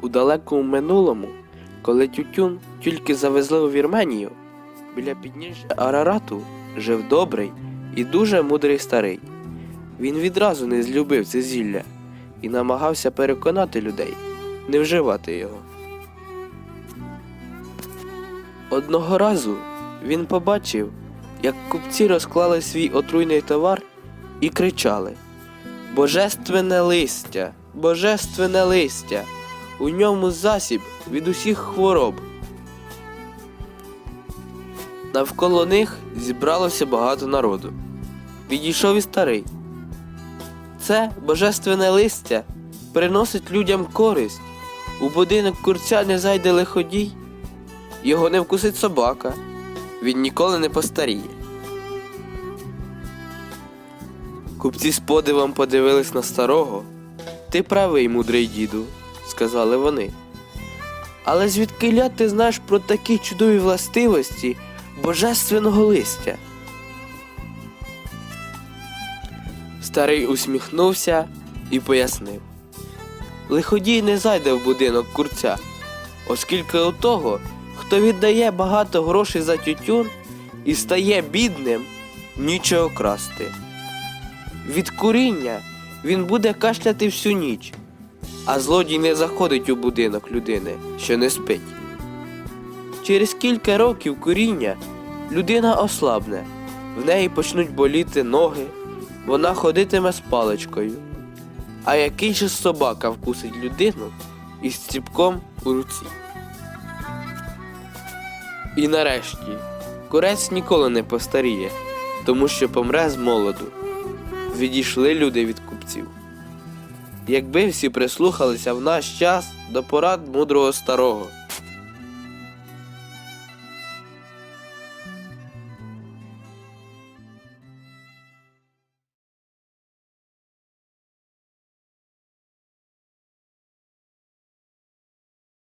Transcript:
У далекому минулому, коли Тютюн тільки завезли у Вірменію, біля підніжжя Арарату жив добрий і дуже мудрий старий. Він відразу не злюбив це зілля і намагався переконати людей не вживати його. Одного разу він побачив, як купці розклали свій отруйний товар і кричали Божественне листя, божественне листя, у ньому засіб від усіх хвороб. Навколо них зібралося багато народу. Підійшов і старий. Це божественне листя приносить людям користь. У будинок курця не зайде лиходій, його не вкусить собака, він ніколи не постаріє. Купці з подивом подивились на старого. Ти правий, мудрий діду, сказали вони. Але звідкиля ти знаєш про такі чудові властивості божественного листя? Старий усміхнувся і пояснив. Лиходій не зайде в будинок курця, оскільки у того, хто віддає багато грошей за тютюн і стає бідним, нічого красти. Від куріння він буде кашляти всю ніч, а злодій не заходить у будинок людини, що не спить. Через кілька років куріння людина ослабне, в неї почнуть боліти ноги, вона ходитиме з паличкою. А який же собака вкусить людину із ціпком у руці? І нарешті, курець ніколи не постаріє, тому що помре з молоду. Відійшли люди від купців. Якби всі прислухалися в наш час до порад мудрого старого,